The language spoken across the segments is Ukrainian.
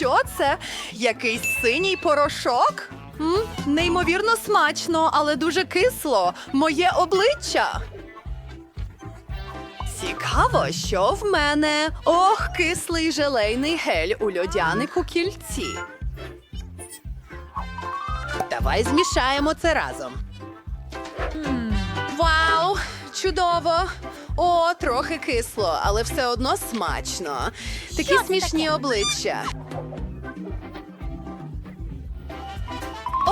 Що це? Якийсь синій порошок? М? Неймовірно смачно, але дуже кисло. Моє обличчя. Цікаво, що в мене. Ох, кислий желейний гель у льодянику кільці. Давай змішаємо це разом. Вау! Чудово! О, трохи кисло, але все одно смачно. Такі смішні обличчя.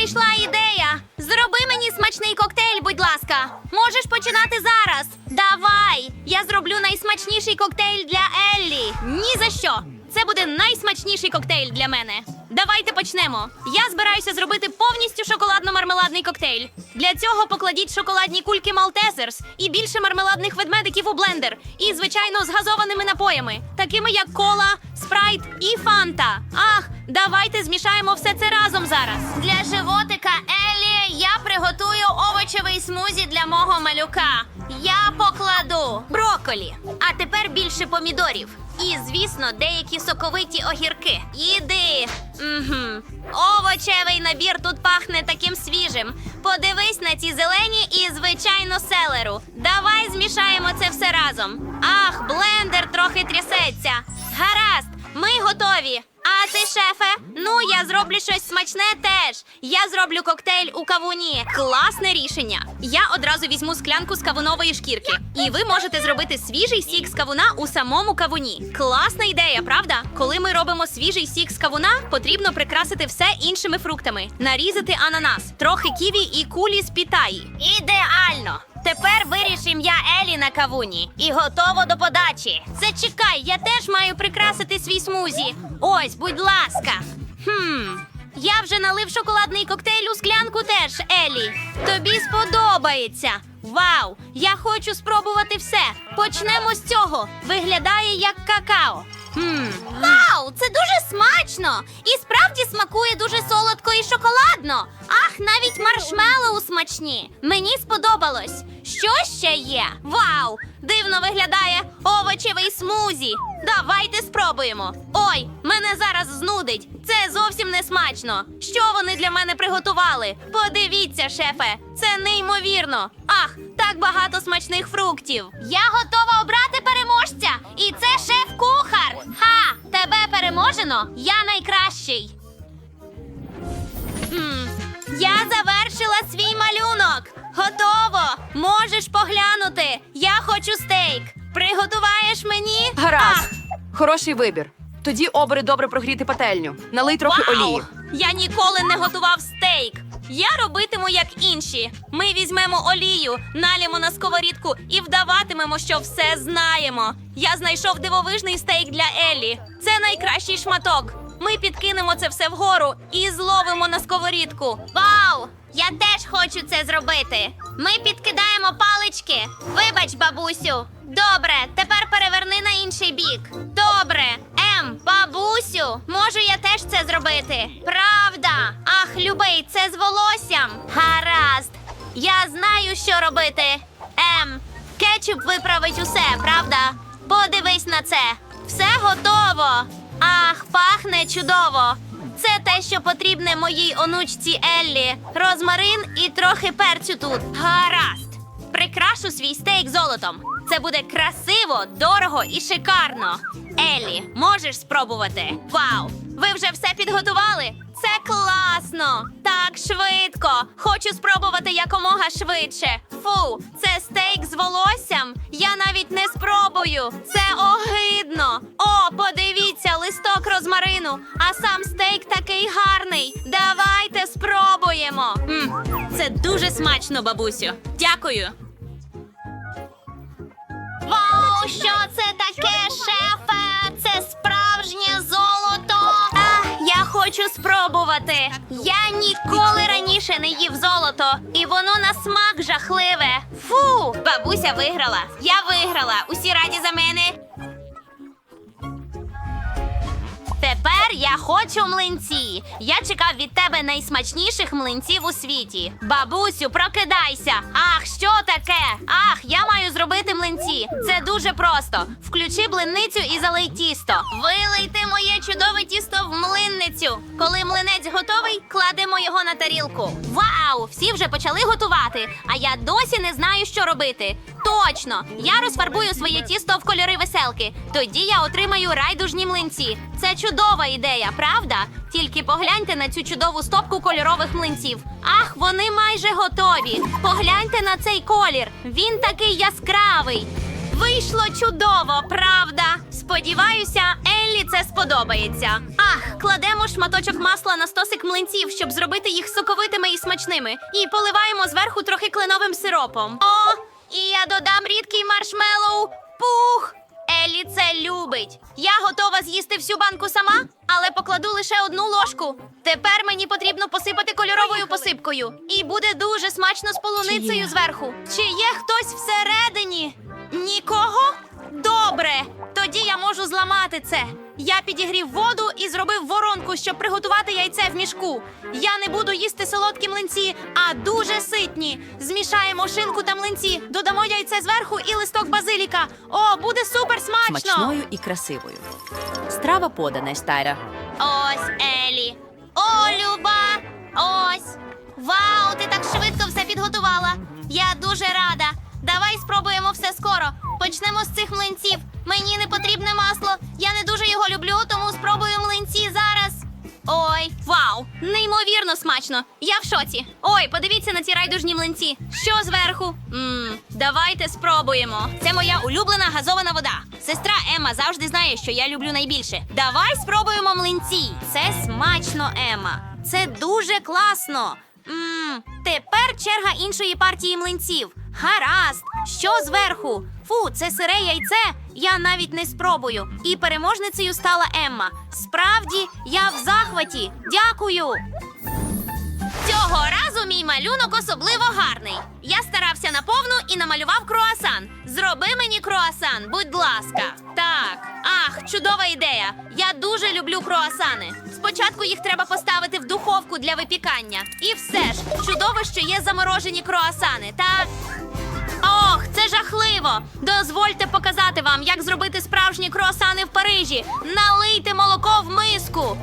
Прийшла ідея. Зроби мені смачний коктейль, будь ласка. Можеш починати зараз. Давай! Я зроблю найсмачніший коктейль для Еллі. Ні за що. Це буде найсмачніший коктейль для мене. Давайте почнемо. Я збираюся зробити повністю шоколадно-мармеладний коктейль. Для цього покладіть шоколадні кульки Малтезерс і більше мармеладних ведмедиків у блендер. І, звичайно, з газованими напоями, такими як кола, спрайт і фанта. Ах, давайте змішаємо все це разом зараз. Для животика Елі я приготую овочевий смузі для мого малюка. Я покладу броколі, а тепер більше помідорів. І, звісно, деякі соковиті огірки. Іди. Угу. Овочевий набір тут пахне таким свіжим. Подивись на ці зелені і, звичайно, селеру. Давай змішаємо це все разом. Ах, блендер трохи трясеться. Гаразд, ми готові. А ти, шефе? Ну, я зроблю щось смачне теж. Я зроблю коктейль у кавуні. Класне рішення. Я одразу візьму склянку з кавунової шкірки. І ви можете зробити свіжий сік з кавуна у самому кавуні. Класна ідея, правда? Коли ми робимо свіжий сік з кавуна, потрібно прикрасити все іншими фруктами, нарізати ананас, трохи ківі і кулі з пітаї. Ідеально! Тепер виріж ім'я Елі на кавуні і готово до подачі. Зачекай, я теж маю прикрасити свій смузі. Ось, будь ласка. Хм. Я вже налив шоколадний коктейль у склянку теж, Елі. Тобі сподобається. Вау! Я хочу спробувати все. Почнемо з цього. Виглядає як какао. Хм. Вау, це дуже смачно! І справді смакує дуже солодко і шоколадно. Ах, навіть смачні. Мені сподобалось. Що ще є? Вау! Дивно виглядає овочевий смузі. Давайте спробуємо. Ой, мене зараз знудить. Це зовсім не смачно. Що вони для мене приготували? Подивіться, шефе, це неймовірно. Ах, так багато смачних фруктів. Я готова обрати переможця. І це шеф-кухар. Ха! Тебе переможено. Я найкращий. Хм, я завершила свій малюнок. Готово. Можеш поглянути. Я хочу стейк. Приготуваєш мені? Гаразд. Хороший вибір. Тоді обери добре прогріти пательню. Налий трохи Вау! олії. Я ніколи не готував стейк. Я робитиму як інші. Ми візьмемо олію, налємо на сковорідку і вдаватимемо, що все знаємо. Я знайшов дивовижний стейк для Еллі. Це найкращий шматок. Ми підкинемо це все вгору і зловимо на сковорідку. Вау! Я теж хочу це зробити. Ми підкидаємо палички. Вибач, бабусю. Добре, тепер переверни на інший бік. Добре. Ем, бабусю, можу я теж це зробити? Правда? Ах, любий, це з волоссям. Гаразд. Я знаю, що робити. Ем, кетчуп виправить усе, правда? Подивись на це. Все готово. Ах, пахне чудово. Це те, що потрібне моїй онучці Еллі. Розмарин і трохи перцю тут. Гаразд. Прикрашу свій стейк золотом. Це буде красиво, дорого і шикарно. Еллі, можеш спробувати? Вау! Ви вже все підготували? Це класно! Так швидко! Хочу спробувати якомога швидше. Фу, це стейк з волоссям. Я навіть не спробую. Це огидно. О, подивіться, листок розмарину. А сам стейк такий гарний. Давайте спробуємо. м це дуже смачно, бабусю. Дякую. Вау, що це таке, шефе? Це справжнє золото. А, я хочу спробувати. Я ніколи раніше не їв золото, і воно на смак жахливе. Фу, бабуся виграла. Я виграла. Усі раді за мене. Тепер я хочу млинці. Я чекав від тебе найсмачніших млинців у світі. Бабусю, прокидайся. Ах, що таке? Ах, я маю зробити млинці. Це дуже просто. Включи блинницю і залий тісто. Вилийте моє чудове тісто в млинницю. Коли млинець готовий, кладемо його на тарілку. Вау! Всі вже почали готувати, а я досі не знаю, що робити. Точно! Я розфарбую своє тісто в кольори веселки. Тоді я отримаю райдужні млинці. Це чудова ідея, правда? Тільки погляньте на цю чудову стопку кольорових млинців. Ах, вони майже готові. Погляньте на цей колір. Він такий яскравий. Вийшло чудово, правда? Сподіваюся, Еллі це сподобається. Ах, кладемо шматочок масла на стосик млинців, щоб зробити їх соковитими і смачними. І поливаємо зверху трохи кленовим сиропом. О, і я додам рідкий маршмеллоу. Пух! Еллі це любить. Я готова з'їсти всю банку сама, але покладу лише одну ложку. Тепер мені потрібно посипати кольоровою посипкою. І буде дуже смачно з полуницею зверху. Чи є хтось всередині? Нікого? Добре. Тоді я можу зламати це. Я підігрів воду і зробив воронку, щоб приготувати яйце в мішку. Я не буду їсти солодкі млинці, а дуже ситні. Змішаємо шинку та млинці, додамо яйце зверху і листок базиліка. О, буде супер смачно! смачною і красивою. Страва подана, Стайра. Ось Елі. О, Люба! Ось. Вау, ти так швидко все підготувала. Я дуже рада. Давай спробуємо все скоро. Почнемо з цих млинців. Мені не потрібне масло. Я не дуже його люблю, тому спробую млинці зараз. Ой, вау! Неймовірно смачно. Я в шоці. Ой, подивіться на ці райдужні млинці. Що зверху? Мм, давайте спробуємо. Це моя улюблена газована вода. Сестра Ема завжди знає, що я люблю найбільше. Давай спробуємо млинці. Це смачно, Ема. Це дуже класно. Мм, тепер черга іншої партії млинців. Гаразд, що зверху? Фу, це сире яйце. Я навіть не спробую. І переможницею стала Емма. Справді, я в захваті. Дякую. Цього разу мій малюнок особливо гарний. Я старався наповну і намалював круасан. Зроби мені круасан, будь ласка. Так. Ах, чудова ідея! Я дуже люблю круасани. Спочатку їх треба поставити в духовку для випікання. І все ж, чудово, що є заморожені круасани. Та це жахливо! Дозвольте показати вам, як зробити справжні круасани в Парижі. Налийте молоко в миску.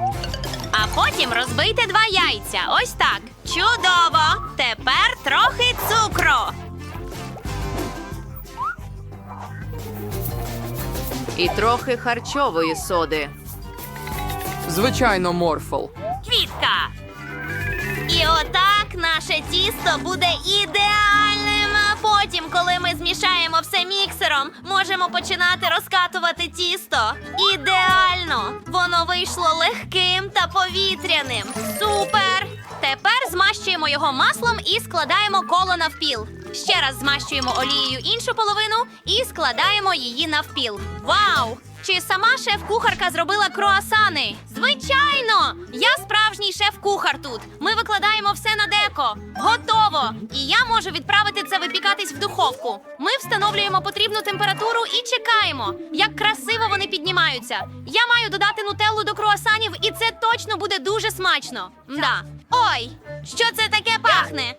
А потім розбийте два яйця. Ось так. Чудово! Тепер трохи цукру. І трохи харчової соди. Звичайно, морфл. Квітка. І отак наше тісто буде ідеальним. Потім, коли ми змішаємо все міксером, можемо починати розкатувати тісто. Ідеально! Воно вийшло легким та повітряним. Супер! Тепер змащуємо його маслом і складаємо коло навпіл. Ще раз змащуємо олією іншу половину і складаємо її навпіл. Вау! Чи сама шеф-кухарка зробила круасани? Звичайно! Я справжній шеф-кухар тут. Ми викладаємо все на деко. Готово! І я можу відправити це випікатись в духовку. Ми встановлюємо потрібну температуру і чекаємо, як красиво вони піднімаються. Я маю додати нутеллу до круасанів, і це точно буде дуже смачно. Мда. Ой, що це таке пахне?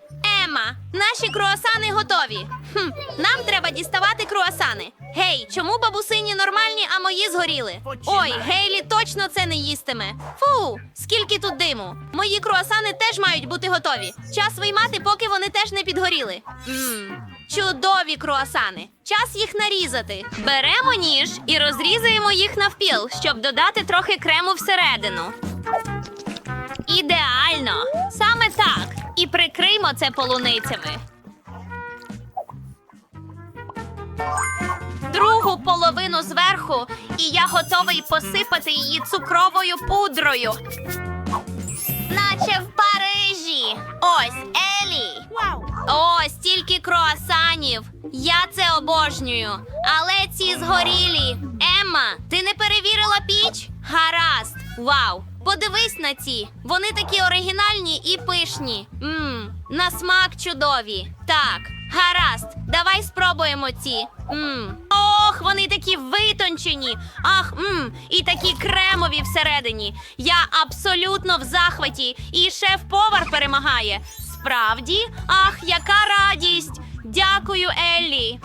Ема, наші круасани готові. Хм, нам треба діставати круасани. Гей, чому бабусині нормальні, а мої згоріли? Ой, Гейлі точно це не їстиме. Фу, скільки тут диму. Мої круасани теж мають бути готові. Час виймати, поки вони теж не підгоріли. Мм, чудові круасани. Час їх нарізати. Беремо ніж і розрізаємо їх навпіл, щоб додати трохи крему всередину. Ідеально! Саме так. І прикриймо це полуницями. Другу половину зверху, і я готовий посипати її цукровою пудрою. Наче в Парижі. Ось Елі. О, стільки круасанів. Я це обожнюю. Але ці згорілі. Емма, ти не перевірила піч? Гаразд. Вау. Подивись на ці. Вони такі оригінальні і пишні. Мм, на смак чудові. Так, гаразд. Давай спробуємо ці. Мм. Ох, вони такі витончені. Ах, мм, і такі кремові всередині. Я абсолютно в захваті, і шеф-повар перемагає. Справді, ах, яка радість! Дякую, Еллі.